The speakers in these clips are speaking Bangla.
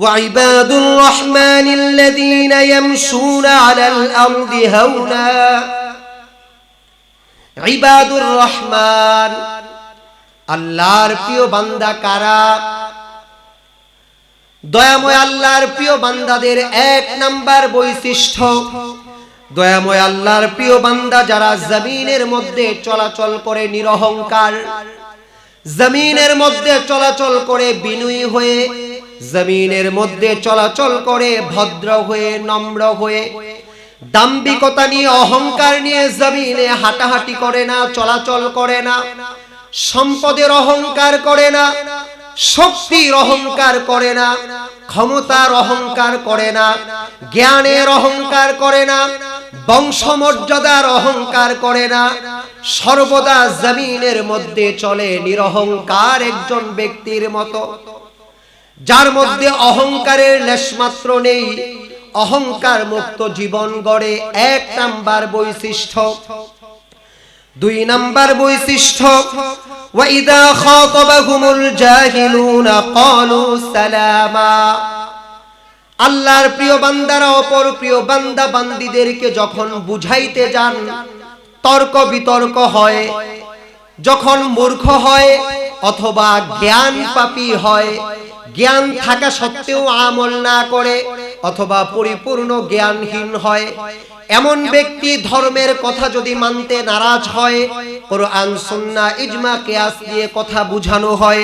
وعباد الرحمن الذين يمشون على الأرض هونا عباد الرحمن আল্লাহর প্রিয় বান্দা কারা দয়াময় আল্লাহর প্রিয় বান্দাদের এক নাম্বার বৈশিষ্ট্য দয়াময় আল্লাহর প্রিয় বান্দা যারা জমিনের মধ্যে চলাচল করে নিরহংকার জমিনের মধ্যে চলাচল করে বিনয়ী হয়ে জমিনের মধ্যে চলাচল করে, ভদ্র হয়ে, নম্র হয়ে, দাম্ভিকতা নিয়ে, অহংকার নিয়ে জমিনে হাঁটাহাঁটি করে না, চলাচল করে না, সম্পদের অহংকার করে না, শক্তির অহংকার করে না, ক্ষমতার অহংকার করে না, জ্ঞানের অহংকার করে না, বংশমর্যাদার অহংকার করে না, সর্বদা জমিনের মধ্যে চলে নিরহংকার একজন ব্যক্তির মতো। যার মধ্যে অহংকারের লেশমাত্র নেই, অহংকার মুক্ত জীবন গড়ে এক নাম্বার বৈশিষ্ট্য। দুই নাম্বার বৈশিষ্ট্য, ওয়াইদা খাতাবাহুমুল জাহিলুনা ক্বালু সালামা। আল্লাহর প্রিয় বান্দারা, অপর প্রিয় বান্দা বান্দিদেরকে যখন বুঝাইতে যান, তর্ক বিতর্ক হয়, যখন মূর্খ হয় অথবা জ্ঞান পাপী হয় জ্ঞান থাকা সত্ত্বেও আমল না করে অথবা পরিপূর্ণ জ্ঞানহীন হয়। এমন ব্যক্তি ধর্মের কথা যদি মানতে নারাজ হয়, কোরআন সুন্নাহ ইজমা, কিয়াস দিয়ে কথা বুঝানো হয়।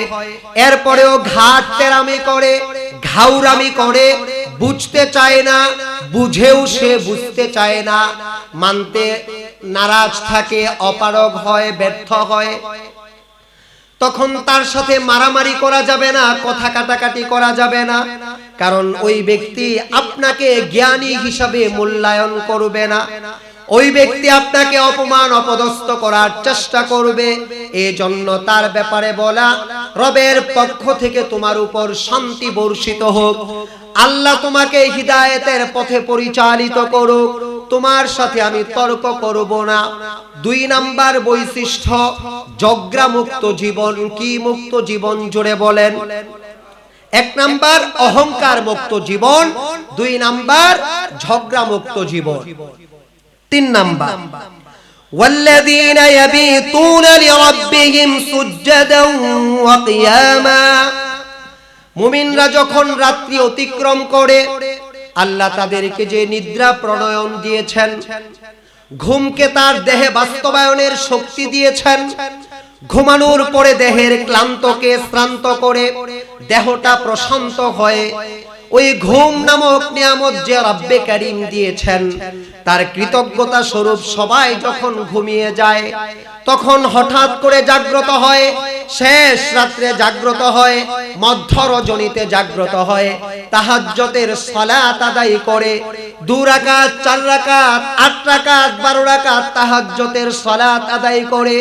এরপরেও ঘাট তেরামি করে, ঘাউরামি করে, বুঝতে চায় না, বুঝেও সে বুঝতে চায় না। মানতে নারাজ থাকে, অপারগ হয়, ব্যর্থ হয়। তখন তার সাথে মারামারি করা যাবে না, কথা কাটাকাটি করা যাবে না। কারণ ওই ব্যক্তি আপনাকে জ্ঞানী হিসাবে মূল্যায়ন করবে না। ওই ব্যক্তি আপনাকে অপমান, অপদস্থ করার চেষ্টা করবে। এই জন্য তার ব্যাপারে বলা, রবের পক্ষ থেকে তোমার উপর শান্তি বর্ষিত হোক। আল্লাহ তোমাকে হিদায়েতের পথে পরিচালিত করুক। তোমার সাথে আমি তর্ক করব না। দুই নাম্বার বৈশিষ্ট্য জগ্রা মুক্ত জীবন কি মুক্ত জীবন জুড়ে বলেন। এক নাম্বার অহংকার মুক্ত জীবন। দুই নাম্বার ঝগড়া মুক্ত জীবন। তিন নাম্বার والذين يبيتون لربهم سجدا وقياما মুমিনরা যখন রাত্রি অতিক্রম করে আল্লাহ তাদেরকে যে নিদ্রা প্রণয়ন দিয়েছেন ঘুমকে তার দেহে বাস্তবায়নের শক্তি দিয়েছেন ঘুমানোর পরে দেহের ক্লান্তকে শ্রান্ত করে দেহটা প্রশান্ত হয় ওই ঘুম নামক নিয়ামত যে রব্বে কারিম দিয়েছেন, তার কৃতজ্ঞতা স্বরূপ সবাই যখন ঘুমিয়ে যায়, তখন হঠাৎ করে জাগ্রত হয়, শেষ রাত্রে জাগ্রত হয় মধ্য রজনীতে জাগ্রত হয়, তাহাজ্জতের সালাত আদায় করে, দু রাকাত, চার রাকাত, আট রাকাত, বারো রাকাত তাহাজ্জতের সালাত আদায় করে,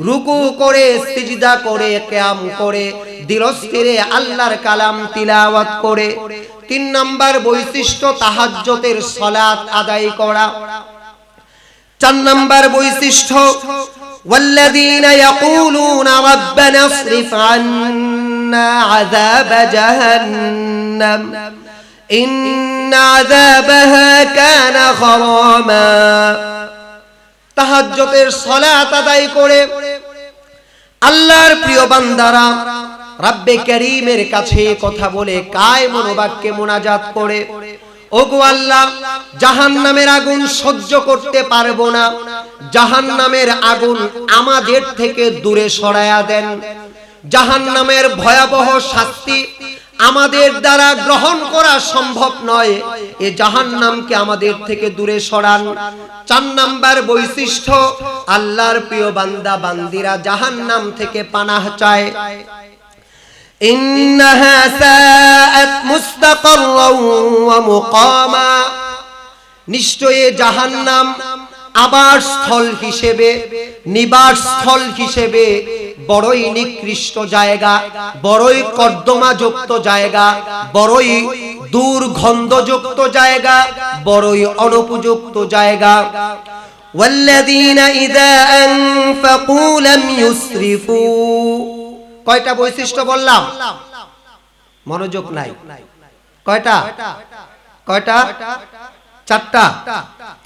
রুকু করে, সিজদা করে ক্যাম করে দিলস্থিরে আল্লাহর কালাম তিলাওয়াত করে তিন নাম্বার বৈশিষ্ট্য তাহাজ্জতের সালাত আদায় করা চার নাম্বার বৈশিষ্ট্য والذين يقولون ربنا اصرف عنا عذاب جهنم إن عذابها كان غراما তাহাজ্জতের সালাত আদায় করে আল্লাহর প্রিয় বান্দারা রাব্বে করিমের কাছে কথা বলে কায় মনোবাক্যে মোনাজাত করে। ওগো আল্লাহ, জাহান্নামের আগুন সহ্য করতে পারব না। জাহান্নামের আগুন আমাদের থেকে দূরে সরায়া দেন। জাহান্নামের ভয়াবহ শাস্তি আমাদের দ্বারা গ্রহণ করা সম্ভব নয়। এ জাহান্নামকে আমাদের থেকে দূরে সরান। চার নাম্বার বৈশিষ্ট্য, আল্লাহর প্রিয় বান্দা, বান্দিরা জাহান্নাম থেকে পানাহ চায়। إنها ساءت مستقرا ومقاما নিশ্চয়ই জাহান্নাম আবাস স্থল হিসেবে নিবাস স্থল হিসেবে বড়ই নিকৃষ্ট জায়গা বড়ই কর্দমাযুক্ত জায়গা বড়ই দুর্গন্ধযুক্ত জায়গা বড়ই অনুপযুক্ত জায়গা والذين إذا أنفقوا لم يسرفوا কয়টা বৈশিষ্ট্য বললাম? মনোযোগ নাই। কয়টা? কয়টা? চারটা।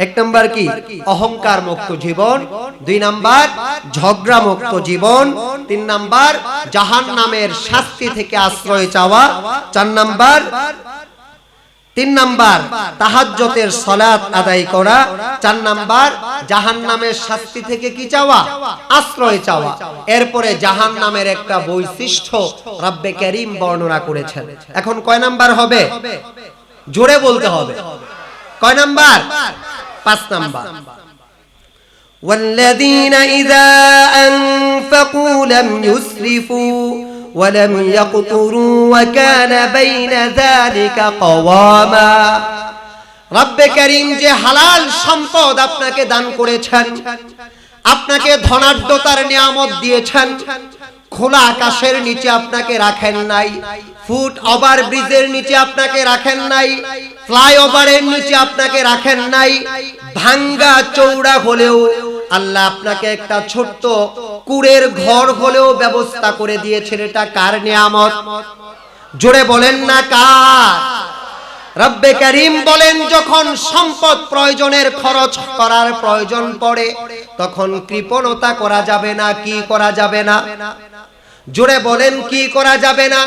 এক নাম্বার কি? অহংকার মুক্ত জীবন। দুই নাম্বার, ঝগড়া মুক্ত জীবন। তিন নাম্বার জাহান নামের শাস্তি থেকে আশ্রয় চাওয়া। চার নাম্বার তিন নাম্বার তাহাজ্জতের সলাত আদায় করা চার নাম্বার জাহান নামের শাস্তি থেকে কি চাওয়া আশ্রয় চাওয়া এরপরে জাহান নামের একটা বৈশিষ্ট্য রাব্বে করিম বর্ণনা করেছেন এখন কয় নাম্বার হবে জোরে বলতে হবে কয় নাম্বার পাঁচ নাম্বার والذين إذا أنفقوا لم يسرفوا ولم يقتروا وكان بين ذلك قواما রব্বে করিম যে হালাল সম্পদ আপনাকে দান করেছেন আপনাকে ধনাঢ্যতার নিয়ামত দিয়েছেন খোলা আকাশের নিচে আপনাকে রাখেন নাই ফুট ওভার ব্রিজের নিচে আপনাকে রাখেন নাই ফ্লাইওভারের নিচে আপনাকে রাখেন নাই ভাঙ্গা চৌড়া হলেও আল্লাহ আপনাকে একটা ছোট্ট কুড়ের ঘর হলেও ব্যবস্থা করে দিয়েছেন এটা কার নিয়ামত? জোরে বলেন না কার? রব্বে করিম বলেন, যখন সম্পদ প্রয়োজনের খরচ করার প্রয়োজন পড়ে, তখন কৃপণতা করা যাবে না, কি করা যাবে না? জোরে বলেন, কি করা যাবে না?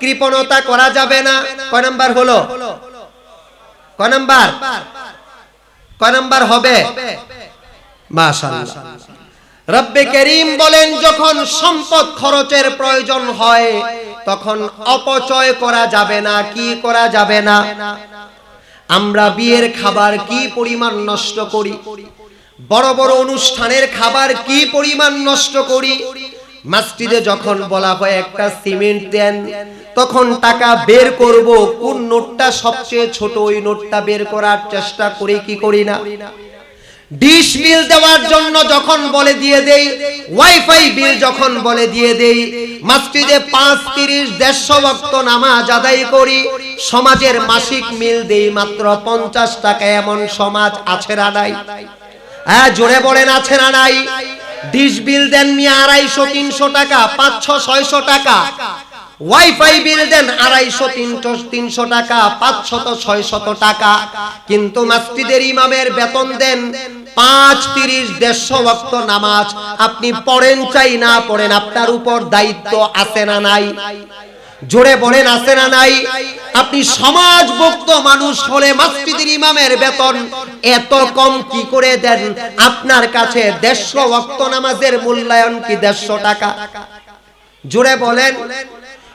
কৃপণতা করা যাবে না? কয় নাম্বার হলো? কয় নাম্বার? কয় নাম্বার হবে? মাশাআল্লাহ। রব্বে করিম বলেন, যখন সম্পদ খরচের প্রয়োজন হয়, তখন অপচয় করা যাবে না, কি করা যাবে না? আমরা বিয়ের খাবার কি পরিমাণ নষ্ট করি? বড় বড় অনুষ্ঠানের খাবার কি পরিমাণ নষ্ট করি? মাস্টিদে যখন বলা হয় একটা সিমেন্ট দেন, তখন টাকা বের করব, কোন নোটটা সবচেয়ে ছোট, ওই নোটটা বের করার চেষ্টা করি কি করি না? ডিশ বিল দেওয়ার জন্য যখন বলে দিয়ে দেই, ওয়াইফাই বিল যখন বলে দিয়ে দেই, মসজিদে পাঁচ তিরিশ, দেড়শো ভক্ত নামাজ আদায় করি, সমাজের মাসিক মিল দেই মাত্র পঞ্চাশ টাকা, এমন সমাজ আছে না নাই? হ্যাঁ জোরে বলেন আছে না নাই? ডিশ বিল দেন নিয়ে আড়াইশো, তিনশো টাকা, পাঁচশো, ছয়শো টাকা। ওয়াইফাই বিল দেন আড়াইশো, তিনশো তিনশো টাকা, পাঁচশত, ছয়শত টাকা। কিন্তু মসজিদের ইমামের বেতন দেন পাঁচ, তিরিশ, দেড়শো ভক্ত নামাজ আপনি পড়েন চাই না পড়েন, আপনার উপর দায়িত্ব আছে না নাই? জোরে বলেন, আছে না নাই? আপনি সমাজভুক্ত মানুষ হলে মসজিদের ইমামের বেতন এত কম কি করে দেন? আপনার কাছে দেড়শো ভক্ত নামাজের মূল্যায়ন কি দেড়শো টাকা? জোরে বলেন।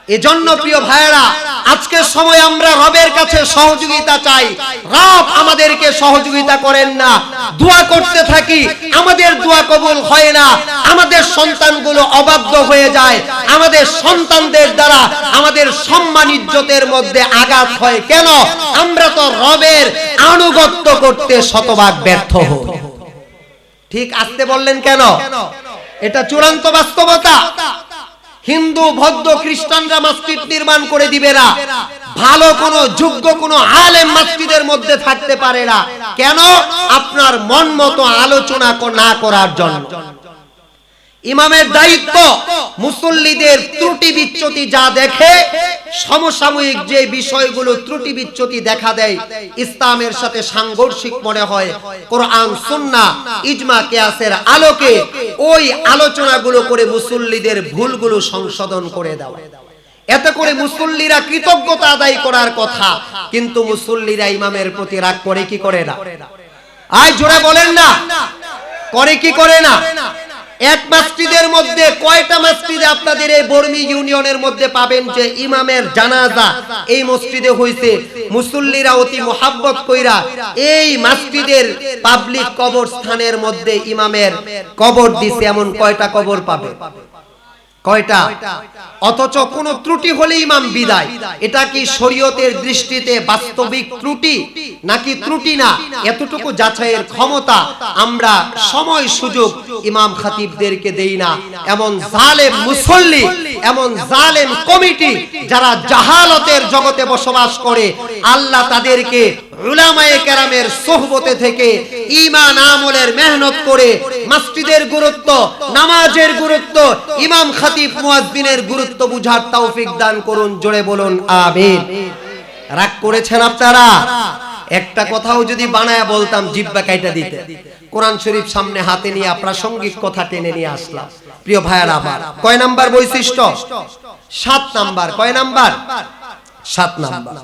এজন্য প্রিয় ভাইয়েরা, আজকের সময় আমরা রবের কাছে সহযোগিতা চাই। রব আমাদেরকে সহযোগিতা করেন না। দোয়া করতে থাকি, আমাদের দোয়া কবুল হয় না। আমাদের সন্তানগুলো অবাধ্য হয়ে যায়। আমাদের সন্তানদের দ্বারা আমাদের সম্মান ইজ্জতের মধ্যে আঘাত হয়। কেন? আমরা তো রবের আনুগত্য করতে শতভাগ ব্যর্থ হই। ঠিক আসতে বললেন কেন? এটা চূড়ান্ত বাস্তবতা। হিন্দু, ভদ্র খ্রিস্টানরা মসজিদ নির্মাণ করে দিবে না। ভালো কোন, যোগ্য কোন আলেম মসজিদের মধ্যে থাকতে পারে না। কেন? আপনার মন মতো আলোচনা না করার জন্য। ইমামের দায়িত্ব মুসল্লিদের ত্রুটি বিচ্যুতি যা দেখে, সমসাময়িক যে বিষয়গুলো ত্রুটি বিচ্যুতি দেখা দেয়, ইসলামের সাথে সাংঘর্ষিক মনে হয়, কোরআন, সুন্না, ইজমা, কেয়াসের আলোকে ওই আলোচনাগুলো করে মুসল্লিদের ভুলগুলো সংশোধন করে দেওয়া। এতে করে মুসল্লিরা কৃতজ্ঞতা আদায় করার কথা, কিন্তু মুসল্লিরা ইমামের প্রতি রাগ করে কি করে না? আয়, জোরে বলেন না। করে কি করে না? এক মসজিদের মধ্যে কয়টা মসজিদে আপনাদের এই বর্মি ইউনিয়নের মধ্যে পাবেন যে ইমামের জানাজা এই মসজিদে হইছে? মুসল্লিরা অতি মোহাব্বত কইরা এই মসজিদের পাবলিক কবর স্থানের মধ্যে ইমামের কবর দিছে, এমন কয়টা কবর পাবে? কয়টা? অথচ কোন ত্রুটি হলে ইমাম বিদায়। এটা কি শরীয়তের দৃষ্টিতে বাস্তবিক ত্রুটি, নাকি ত্রুটি না? এতটুকু যাচাইয়ের ক্ষমতা আমরা সময় সুযোগ ইমাম খাতিবদেরকে দেই না। এমন জালেম মুসল্লি এমন জালেম কমিটি যারা জাহালতের জগতে বসবাস করে। আল্লাহ তাদেরকে উলামায়ে কেরামের সোহবতে থেকে ইমান আমলের মেহনত করে মসজিদের গুরুত্ব, নামাজের গুরুত্ব, ইমাম খাতিব মুয়াজ্জিনের গুরুত্ব বুঝার তৌফিক দান করুন, জোরে বলুন, আমিন। রাগ করেছেন আপনারা? একটা কথাও যদি বানায়া বলতাম জিব্বা কাইটা দিতে কোরআন শরীফ সামনে হাতে নিয়ে প্রাসঙ্গিক কথা টেনে নিয়ে আসলাম প্রিয় ভাইয়ারা আমার কয় নাম্বার বৈশিষ্ট্য সাত নাম্বার কয় নাম্বার সাত নাম্বার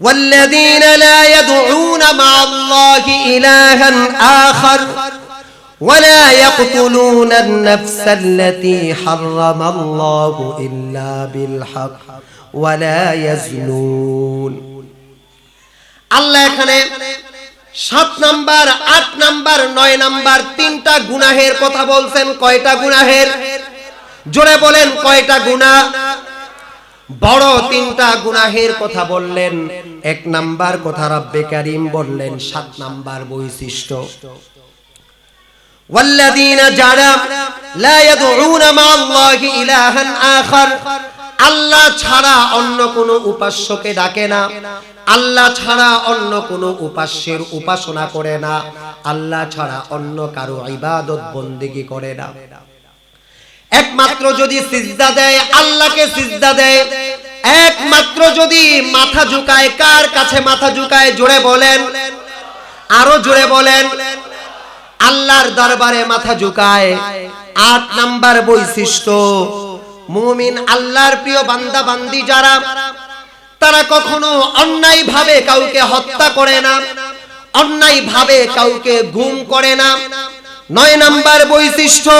والذين لا يدعون مع الله إلها آخر ولا يقتلون النفس التي حرم الله إلا بالحق ولا يزنون আল্লাহ এখানে সাত নাম্বার আট নাম্বার নয় নাম্বার তিনটা গুনাহের কথা বলছেন কয়টা গুনাহের জোরে বলেন কয়টা গুনাহ বড় তিনটা গুনাহের কথা বললেন এক নাম্বার কথা রব্বে কারিম বললেন সাত নাম্বার বৈশিষ্ট্য والذين যারা لا يدعون مع الله إلها آخر আল্লাহ ছাড়া অন্য কোন উপাস্যকে ডাকে না। আল্লাহ ছাড়া অন্য কোন উপাস্যের উপাসনা করে না। আল্লাহ ছাড়া অন্য কারও ইবাদত বন্দেগী করে না। একমাত্র যদি সিজদা দেয়, আল্লাহকে সিজদা দেয়। একমাত্র যদি মাথা ঝুকায়, কার কাছে মাথা ঝুকায়, জোরে বলেন। আরও জোরে বলেন। আল্লাহর দরবারে মাথা ঝুকায়। আট নাম্বার বৈশিষ্ট্য মুমিন আল্লাহর প্রিয় বান্দা, বান্দি যারা, তারা কখনো অন্যায় ভাবে কাউকে হত্যা করে না অন্যায় ভাবে কাউকে গুম করে না। নয় নাম্বার বৈশিষ্ট্য,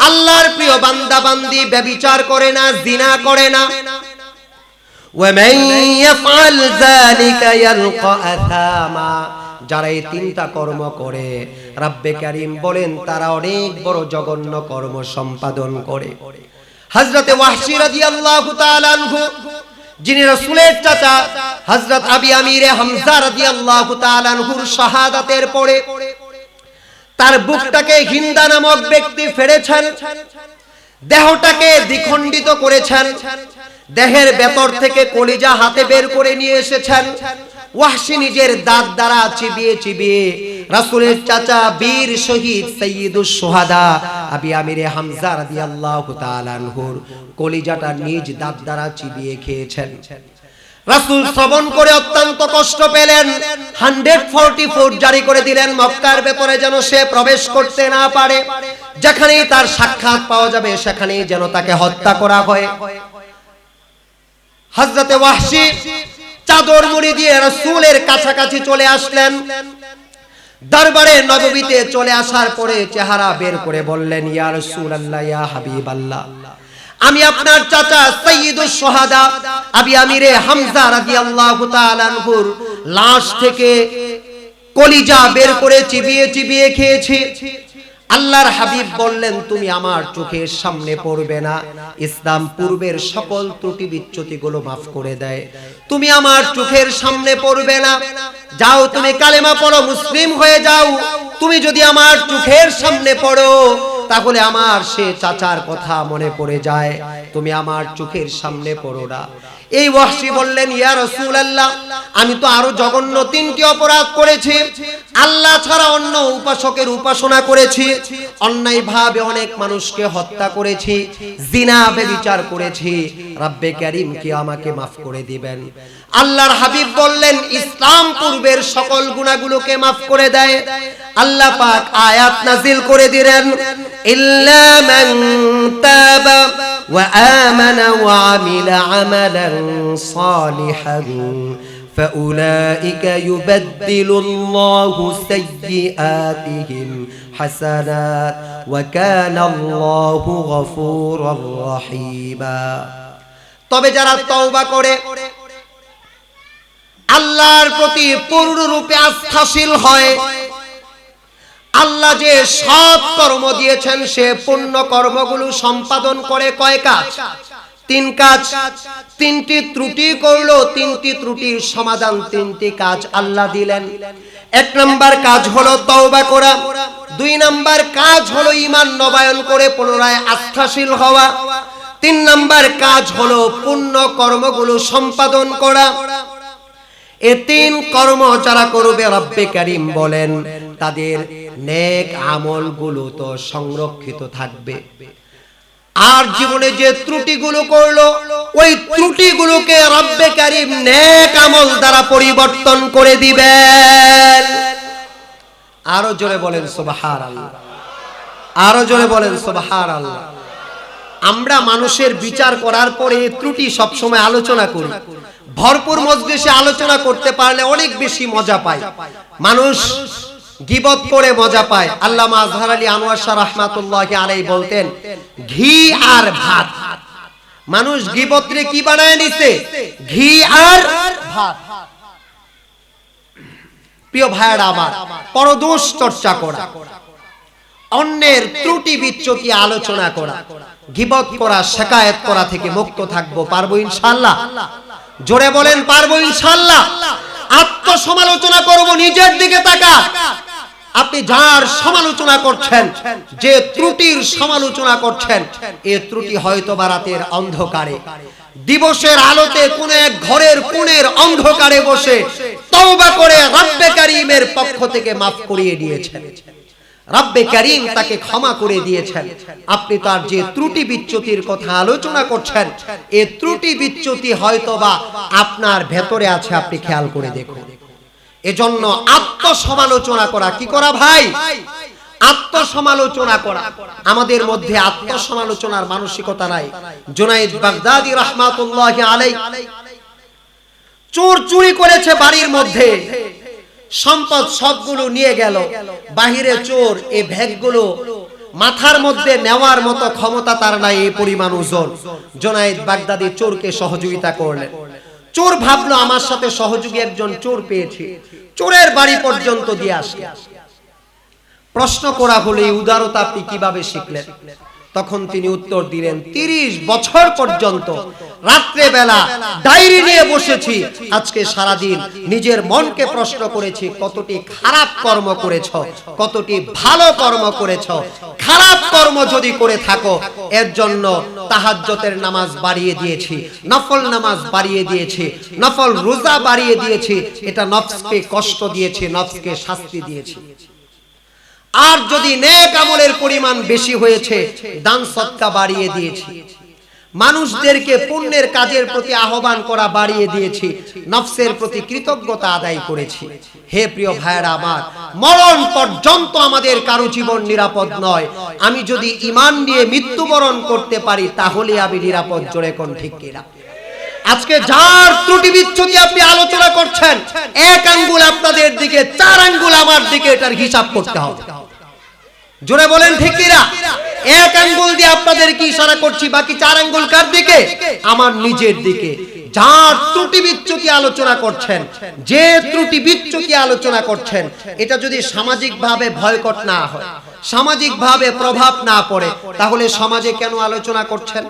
আল্লাহর প্রিয় বান্দা, বান্দি ব্যবিচার করে না, জিনা করে না। যারা এই তিনটা কর্ম করে, রাব্বে কারিম বলেন তারা অনেক বড় জঘন্য কর্ম সম্পাদন করে। আনহু, যিনি রাসূলের চাচা, হযরত আবি আমিরে হামজা রাদিয়াল্লাহু তাআলা আনহুর শাহাদাতের পরে তার বুকটাকে হিন্দা নামক ব্যক্তি ফেড়েছেন, দেহটাকে দ্বিখণ্ডিত করেছেন, দেহের ভেতর থেকে কলিজা হাতে বের করে নিয়ে এসেছেন। ওয়াহশি নিজের দাঁত দ্বারা চিবিয়ে চিবিয়ে রাসূলের চাচা বীর শহীদ সৈয়দুস সোহাদা আবি আমিরে হামজা রাদিয়াল্লাহু তাআলা আনহুর কলিজাটা নিজ দাঁত দ্বারা চিবিয়ে খেয়েছেন। রাসূল শ্রবণ করে অত্যন্ত কষ্ট পেলেন। 144 জারি করে দিলেন, মক্কার ভেতরে যেন সে প্রবেশ করতে না পারে। যেখানেই তার সাক্ষাৎ পাওয়া যাবে, সেখানেই যেন তাকে হত্যা করা হয়। হযরতে ওয়াহশী চাদর মুড়ি দিয়ে রাসূলের কাছাকাছি চলে আসলেন। দরবারে নববীতে চলে আসার পরে চেহারা বের করে বললেন, ইয়া রাসূলুল্লাহ, ইয়া হাবিবাল্লাহ, আমি আপনার চাচা সৈয়দুস সোহাদা আবি আমিরে হামজা রাদিয়াল্লাহু তাআলা আনহুর লাশ থেকে কলিজা বের করে চিবিয়ে চিবিয়ে খেয়েছি। আল্লাহর হাবিব বললেন, তুমি আমার চোখের সামনে পড়বে না। ইসলাম পূর্বের সকল ত্রুটি বিচ্যুতিগুলো মাফ করে দেয়। তুমি আমার চোখের সামনে পড়বে না। যাও, তুমি কালেমা পড়ো, মুসলিম হয়ে যাও। তুমি যদি আমার চোখের সামনে পড়ো, তাহলে আমার সে চাচার কথা মনে পড়ে যায়। তুমি আমার চোখের সামনে পড়ো না। এই ওয়াহশী বললেন, ইয়া রাসূলুল্লাহ, আমি তো আরও জঘন্য তিনটি অপরাধ করেছি। আল্লাহ ছাড়া অন্য উপাসকের উপাসনা করেছি। অন্যায় ভাবে অনেক মানুষকে হত্যা করেছি, জিনা ব্যভিচার করেছি। রাব্বে কারীম কি আমাকে maaf করে দিবেন। আল্লাহর হাবিব বললেন, ইসলাম পূর্বের সকল গুনাহগুলোকে maaf করে দেয়। আল্লাহ পাক আয়াত নাজিল করে দিলেন, ইল্লা মান তাবা وآمن وعمل عملا صالحا فأولئك يبدل الله سيئاتهم حسنات وكان الله غفورا رحيما তবে যারা তওবা করে আল্লাহর প্রতি পূর্ণরূপে আস্থাশীল হয় আল্লাহ যে সৎ কর্ম দিয়েছেন, সে পুণ্য কর্মগুলো সম্পাদন করে কয় কাজ? তিন কাজ। তিনটি ত্রুটি করল, তিনটি ত্রুটির সমাধান তিনটি কাজ আল্লাহ দিলেন। এক নাম্বার কাজ হলো তওবা করা। দুই নাম্বার কাজ হলো ঈমান নবায়ন করে পুনরায় আস্থাশীল হওয়া। তিন নাম্বার কাজ হলো পুণ্য কর্মগুলো সম্পাদন করা। এ তিন কর্ম যারা করবে রব্বে কারিম বলেন, তাদের নেক আমলগুলো তো সংরক্ষিত থাকবে। আর জীবনে যে ত্রুটিগুলো করল, ওই ত্রুটিগুলোকে রব্বে কারিম নেক আমল দ্বারা পরিবর্তন করে দিবেন। আরও জোরে বলেন সুবহান আল্লাহ আরও জোরে বলেন সুবহান আল্লাহ আমরা মানুষের বিচার করার পরে ত্রুটি সবসময় আলোচনা করি। ভরপুর মজলিসে আলোচনা করতে পারলে অনেক বেশি মজা পায়। মানুষ গিবত করে মজা পায়। আল্লামা আজহার আলী আনোয়ার শাহ রহমাতুল্লাহ আলাই বলতেন, ঘি আর ভাত। মানুষ গিবত্রে কি বানায় নিছে? ঘি আর ভাত। প্রিয় ভাইয়েরা আমার, পরদোষ চর্চা করা, অন্যের ত্রুটি বিচ্যুতি আলোচনা করা গিবত করা শেকায়েত করা থেকে মুক্ত থাকব পারব ইনশাল্লাহ জোরে বলেন পারব ইনশাল্লাহ। আত্মসমালোচনা করব, নিজের দিকে তাকা। আপনি যার সমালোচনা করছেন, যে ত্রুটির সমালোচনা করছেন, এ ত্রুটি হয়তো বা রাতের অন্ধকারে। দিবসের আলোতে কোন এক ঘরের কোণের অন্ধকারে বসে তওবা করে রব্বে কারীমের পক্ষ থেকে মাফ করিয়ে দিয়েছেন। রব্বে করিম তাকে ক্ষমা করে দিয়েছেন। আপনি তার যে ত্রুটি বিচ্যুতির কথা আলোচনা করছেন এ ত্রুটি বিচ্যুতি হয়তোবা আপনার ভেতরে আছে আপনি খেয়াল করে দেখুন। এজন্য আত্মসমালোচনা করা কি করা ভাই? আত্মসমালোচনা করা। আমাদের মধ্যে আত্মসমালোচনার মানসিকতা নাই। জুনাইদ বাগদাদি রহমাতুল্লাহ আলাই চোর চুরি করেছে বাড়ির মধ্যে। সম্পদ সবগুলো নিয়ে গেল। বাহিরে চোর, এই ভ্যাগগুলো মাথার মধ্যে নেওয়ার মতো ক্ষমতা তার নাই এই পরিমাণ ওজন। জোনায়েদ বাগদাদি চোরকে সহযোগিতা করলেন। চোর ভাবলো, আমার সাথে সহযোগী একজন চোর পেয়েছি। চোরের বাড়ি পর্যন্ত দিয়ে আসে প্রশ্ন করা হলে উদারতা আপনি কীভাবে শিখলেন? তখন তিনি উত্তর দিলেন, তিরিশ বছর পর্যন্ত রাত্রে বেলা ডায়েরি নিয়ে বসেছি। আজকে সারাদিন নিজের মনকে প্রশ্ন করেছি, কতটি খারাপ কর্ম করেছ, কতটি ভালো কর্ম করেছ, খারাপ কর্ম যদি করে থাকো, এর জন্য তাহাজ্জতের নামাজ বাড়িয়ে দিয়েছি, নফল নামাজ বাড়িয়ে দিয়েছি, নফল রোজা বাড়িয়ে দিয়েছি, এটা নফসকে কষ্ট দিয়েছি, নফসকে শাস্তি দিয়েছি। আর যদি নেক আমলের পরিমাণ বেশি হয়েছে, দান সৎকা বাড়িয়ে দিয়েছি। মানুষদেরকে পুণ্যের কাজের প্রতি আহ্বান করা বাড়িয়ে দিয়েছি, নফসের প্রতি কৃতজ্ঞতা আদায় করেছি। হে প্রিয় ভাইয়েরা আমার, মরণ পর্যন্ত আমাদের কারও জীবন নিরাপদ নয়। আমি যদি ইমান নিয়ে মৃত্যুবরণ করতে পারি, তাহলে আমি নিরাপদ জোরে কোন ঠিক কিনা? আজকে যার ত্রুটি বিচ্ছুতি আপনি আলোচনা করছেন, এক আঙ্গুল আপনাদের দিকে, চার আঙ্গুল আমার দিকে, এটার হিসাব করতে হবে। জোরে বলেন ঠিক কিনা? এক আঙ্গুল দিয়ে আপনাদের কি ইশারা করছি, বাকি চার আঙ্গুল কার দিকে? আমার নিজের দিকে। যার ত্রুটি বিচ্যুতি আলোচনা করছেন, যে ত্রুটি বিচ্যুতি আলোচনা করছেন, এটা যদি সামাজিকভাবে ভয়কট না হয় সামাজিক ভাবে প্রভাব না পড়ে, তাহলে সমাজে কেন আলোচনা করছেন?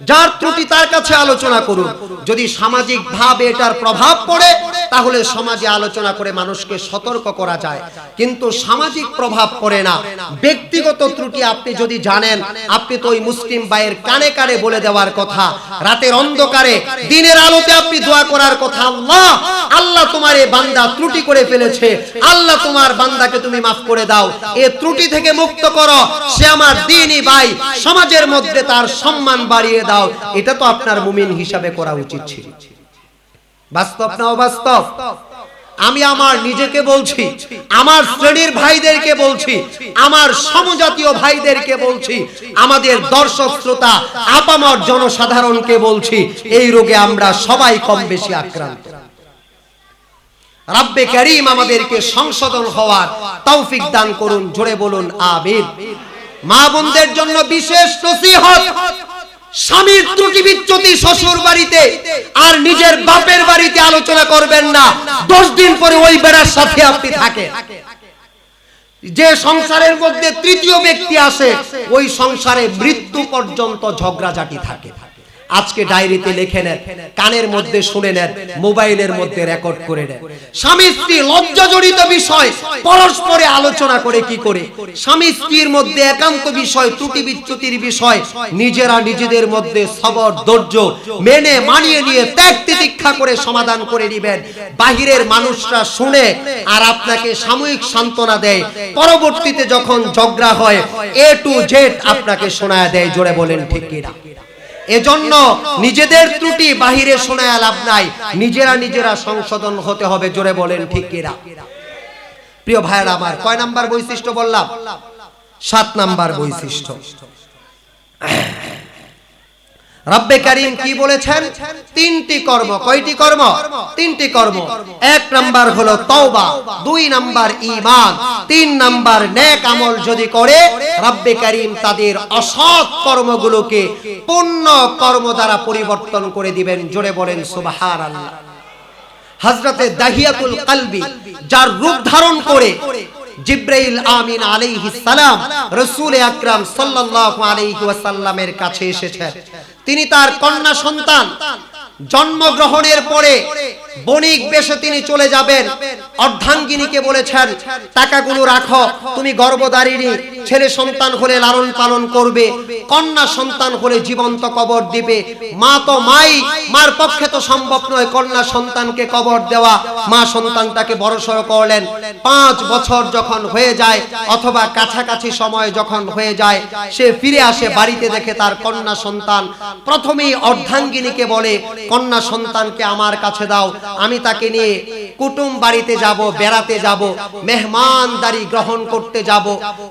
যার ত্রুটি তার কাছে আলোচনা করুন। যদি সামাজিক ভাবে এটার প্রভাব পড়ে, তাহলে সমাজে আলোচনা করে মানুষকে সতর্ক করা যায়। কিন্তু সামাজিক প্রভাব পড়ে না। ব্যক্তিগত ত্রুটি আপনি যদি জানেন, আপনি তো ওই মুসলিম ভাইয়ের কানে কানে বলে দেওয়ার কথা। রাতের অন্ধকারে, দিনের আলোতে আপনি দোয়া করার কথা। আল্লাহ আল্লাহ তোমার এই বান্দা ত্রুটি করে ফেলেছে। আল্লাহ তোমার বান্দাকে তুমি মাফ করে দাও। এ ত্রুটি থেকে মুক্ত করো। সে আমার দিনই ভাই। সমাজের মধ্যে তার সম্মান বাড়িয়ে দাও, এটা তো আপনার মুমিন হিসাবে করা উচিত ছিল। বাস্তব না অবাস্তব? আমি আমার নিজেকে বলছি, আমার শ্রেণির ভাইদেরকে বলছি, আমার সমজাতীয় ভাইদেরকে বলছি, আমাদের দর্শক শ্রোতা, আপামর জনসাধারণকে বলছি, এই রোগে আমরা সবাই কম বেশি আক্রান্ত। রাব্বে করিম আমাদেরকে সংশোধন হওয়ার তৌফিক দান করুন, জোরে বলুন, আমিন। মা বোনদের জন্য বিশেষ নসিহত। স্বামীর ত্রুটি বিচ্যুতি শ্বশুর বাড়িতে আর নিজের বাপের বাড়িতে আলোচনা করবেন না। দশ দিন পরে ওই বেড়ার সাথে আপনি থাকে যে সংসারের মধ্যে তৃতীয় ব্যক্তি আসে, ওই সংসারে মৃত্যু পর্যন্ত ঝগড়াঝাটি থাকে। আজকে ডায়েরিতে লিখে নেন, কানের মধ্যে শুনে নেন, মোবাইলের মধ্যে রেকর্ড করে নেন। স্বামী স্ত্রী লজ্জা জড়িত বিষয়, পরস্পরে আলোচনা করে কি করে? স্বামী স্ত্রীর মধ্যে একান্ত বিষয়, ত্রুটি বিচ্যুতির বিষয়, নিজেরা নিজেদের মধ্যে সবর, ধৈর্য মেনে মানিয়ে নিয়ে ত্যাগ তিতিক্ষা করে সমাধান করে নেবেন। বাহিরের মানুষরা শুনে আর আপনাকে সাময়িক সান্ত্বনা দেয়। পরবর্তীতে যখন ঝগড়া হয় এ টু জেড আপনাকে শোনায় দেয়, জোরে বলেন, ঠিক কিনা? এজন্য নিজেদের ত্রুটি বাহিরে শোনায় লাভ নাই। নিজেরা নিজেরা সংশোধন হতে হবে, জোরে বলেন ঠিক এরা প্রিয় ভাইয়ের আমার, কয় নাম্বার বৈশিষ্ট্য বললাম? সাত নাম্বার বৈশিষ্ট্য। রব্বে কারিম কি বলেছেন? তিনটি কর্ম। কয়টি কর্ম? তিনটি কর্ম। এক নাম্বার হলো তওবা, দুই নাম্বার ঈমান, তিন নাম্বার নেক আমল যদি করে, রব্বে কারিম তাদের অসৎ কর্মগুলোকে পূর্ণ কর্ম দ্বারা পরিবর্তন করে দিবেন। জোরে বলেন, সুবহানাল্লাহ। হযরতে দাহিয়াতুল কলবি, যার রূপ ধারণ করে জিব্রাইল আমিন আলাইহিস সালাম, রাসূল আকরাম সাল্লাল্লাহু আলাইহি ওয়াসাল্লামের কাছে এসেছেন। তিনি তার কন্যা সন্তান। জন্মগ্রহণের পরে বণিক বেশে তিনি চলে যাবেন। অর্ধাঙ্গিনীকে বলেছেন, টাকাগুলো রাখো, তুমি গর্ভধারিণী, ছেলে সন্তান হলে লালন পালন করবে, কন্যা সন্তান হলে জীবন্ত কবর দিবে। মা তো মাই, মার পক্ষে তো সম্ভব নয় কন্যা সন্তানকে কবর দেওয়া। মা সন্তানটাকে বড়সড় করলেন। পাঁচ বছর যখন হয়ে যায়, অথবা কাছাকাছি সময় যখন হয়ে যায়, সে ফিরে আসে বাড়িতে দেখে তার কন্যা সন্তান। প্রথমেই অর্ধাঙ্গিনীকে বলে কন্যা সন্তানকে আমার কাছে দাও। আমি তাকে নিয়ে কুটুম বাড়িতে যাব, বেড়াতে যাব, মেহমানদারি গ্রহণ করতে যাব।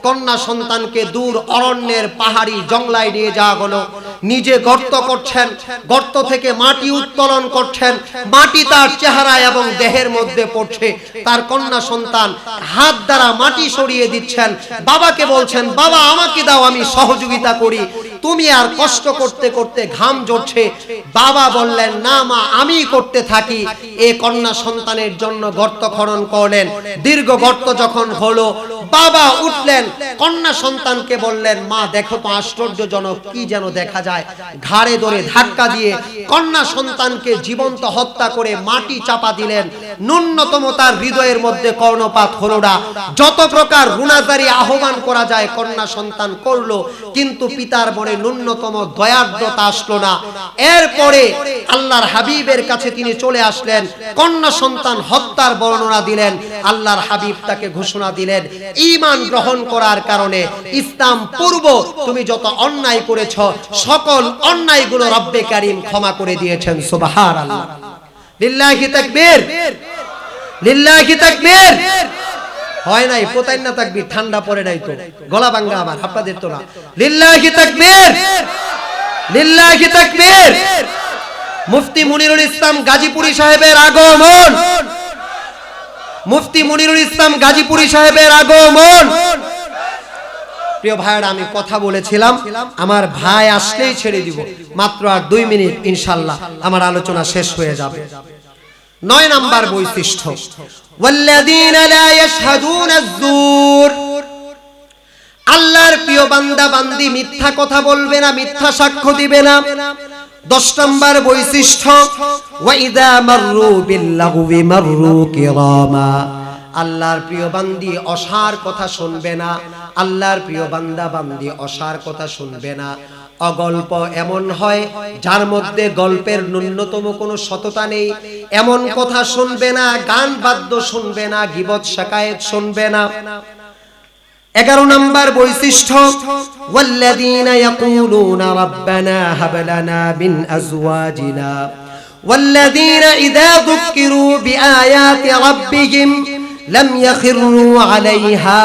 কন্যা সন্তানকে দূর অরণ্যের পাহাড়ি জংলায় নিয়ে যাওয়া হলো। নিজে গর্ত করছেন, গর্ত থেকে মাটি উত্তোলন করছেন, মাটি তার চেহারা এবং দেহের মধ্যে পড়ছে। তার কন্যা সন্তান হাত দ্বারা মাটি সরিয়ে দিচ্ছেন। বাবাকে বলছেন, বাবা, আমাকে দাও, আমি সহযোগিতা করি। তুমি আর কষ্ট করতে করতে ঘাম ঝরছে। বাবা বললেন, না মা, আমি করতে থাকি। এ কন্যা সন্তানের জন্য গর্ত খনন করলেন। দীর্ঘ গর্ত যখন হলো, বাবা উঠলেন। কন্যা সন্তানকে বললেন, মা, দেখো তো, আশ্চর্যজনক, কি যেন দেখা যায়। ঘাড়ে ধরে ধাক্কা দিয়ে কন্যা সন্তানকে জীবন্ত হত্যা করে মাটি চাপা দিলেন। ন্যূনতম তার হৃদয়ের মধ্যে কর্ণপাত হলো যত প্রকার গুণাচারী আহ্বান করা যায়, কন্যা সন্তান করল, কিন্তু পিতার মনে ন্যূনতম দয়ার্দ্রতা আসলো না। এরপরে আল্লাহর হাবিবের কাছে তিনি চলে আসলেন। কন্যা সন্তান হত্যার বর্ণনা দিলেন। আল্লাহর হাবিব তাকে ঘোষণা দিলেন ইমান গ্রহণ করার কারণে ইসলাম পূর্ব, তুমি যত অন্যায় করেছ সকল অন্যায়গুলো রব্বে কারিম ক্ষমা করে দিয়েছেন, সুবহানাল্লাহ। লিল্লাহি তাকবীর। লিল্লাহি তাকবীর। হয় নাই পোতাই না ঠান্ডা পড়ে নাই তো। গলা ভাঙ্গা আমার আপনাদের তো না। লিল্লাহি তাকবীর। লিল্লাহি তাকবীর। মুফতি মুনিরুল ইসলাম গাজীপুরি সাহেবের আগমন। মুফতি মুনিরুল ইসলাম গাজীপুরি সাহেবের আগমন। প্রিয় ভাইয়েরা, আমি কথা বলেছিলাম, আমার ভাই আসলেই ছেড়ে দিব। মাত্র আর দুই মিনিট, ইনশাল্লাহ, আমার আলোচনা শেষ হয়ে যাবে। নয় নাম্বার বৈশিষ্ট্য আল্লাহর প্রিয় বান্দা, বান্দি মিথ্যা কথা বলবে না, মিথ্যা সাক্ষ্য দিবে না। দশ নম্বর বৈশিষ্ট্য আল্লাহর প্রিয় বান্দি অসার কথা শুনবে না আল্লাহর প্রিয় বান্দা বান্দি অসার কথা শুনবে না অগল্প এমন হয় যার মধ্যে গল্পের ন্যূনতম কোনো সততা নেই এমন কথা শুনবে না গান বাদ্য শুনবে না গিবত শাকায়েত শুনবে না এগারো নম্বর বৈশিষ্ট্য والذين يقولون ربنا هب لنا من أزواجنا والذين إذا ذكروا بآيات ربهم لم يخروا عليها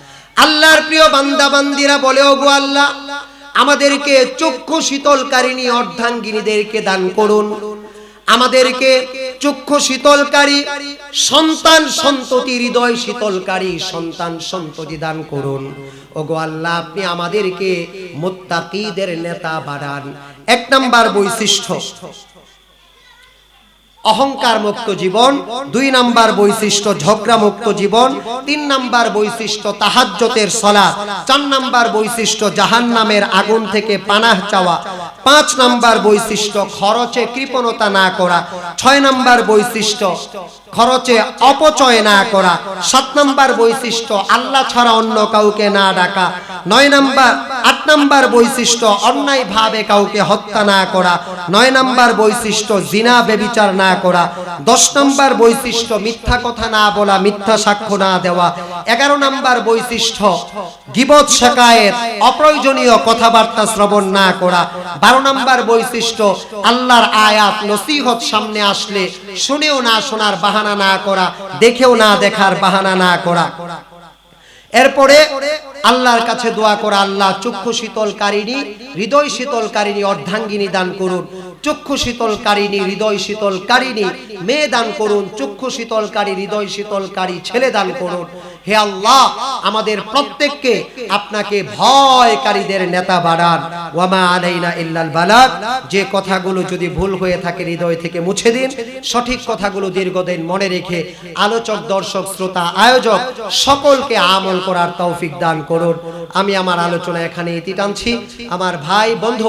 আল্লাহর প্রিয় বান্দা বান্দিরা বলে, ওগো আল্লাহ, আমাদেরকে চক্ষু শীতলকারিণী অর্ধাঙ্গিনীদেরকে দান করুন। আমাদেরকে চক্ষু শীতলকারী, সন্তান সন্ততি, হৃদয় শীতলকারী, সন্তান সন্ততি দান করুন। ওগো আল্লাহ, আপনি আমাদেরকে মুত্তাকিদের নেতা বাড়ান এক নাম্বার বৈশিষ্ট্য অহংকার মুক্ত জীবন, দুই নাম্বার বৈশিষ্ট্য ঝগড়া মুক্ত জীবন, তিন নাম্বার বৈশিষ্ট্য তাহাজ্জতের সলা চার নাম্বার বৈশিষ্ট্য জাহান্নামের আগুন থেকে পানাহ চাওয়া, পাঁচ নাম্বার বৈশিষ্ট্য খরচে কৃপণতা না করা, ছয় নাম্বার বৈশিষ্ট্য খরচে অপচয় না করা। সাত নাম্বার বৈশিষ্ট্য আল্লাহ ছাড়া অন্য কাউকে না ডাকা। নয় নাম্বার আট নাম্বার বৈশিষ্ট্য অন্যায় ভাবে কাউকে হত্যা না করা। নয় নাম্বার বৈশিষ্ট্য জিনা বেবিচার না করা। দশ নাম্বার বৈশিষ্ট্য মিথ্যা কথা না বলা মিথ্যা সাক্ষ্য না দেওয়া। এগারো নাম্বার বৈশিষ্ট্য গিবত শেখায়েত অপ্রয়োজনীয় কথাবার্তা শ্রবণ না করা। বারো নাম্বার বৈশিষ্ট্য আল্লাহর আয়াত নসিহত সামনে আসলে শুনেও না শোনার বাহানা না করা, দেখেও না দেখার বাহানা না করা। এরপরে আল্লাহর কাছে দোয়া করা, আল্লাহ চক্ষু শীতলকারিণী, হৃদয় শীতলকারিণী অর্ধাঙ্গিনী দান করুন। চক্ষু শীতলকারিণী, হৃদয় শীতলকারিণী, মেয়ে দান করুন। চক্ষু শীতলকারী, হৃদয় শীতলকারী, ছেলে দান করুন। হে আল্লাহ, আমাদের প্রত্যেককে আপনাকে ভয়কারীদের নেতা বাড়ান ওয়ামা আলাইনা ইল্লাল বালাগ, যে কথাগুলো যদি ভুল হয়ে থাকে হৃদয় থেকে মুছে দিন, সঠিক কথাগুলো দীর্ঘদিন মনে রেখে আলোচক, দর্শক, শ্রোতা, আয়োজক, সকলকে আমল করার তৌফিক দান করুন। আমি আমার আলোচনা এখানে ইতি টানছি। আমার ভাই বন্ধু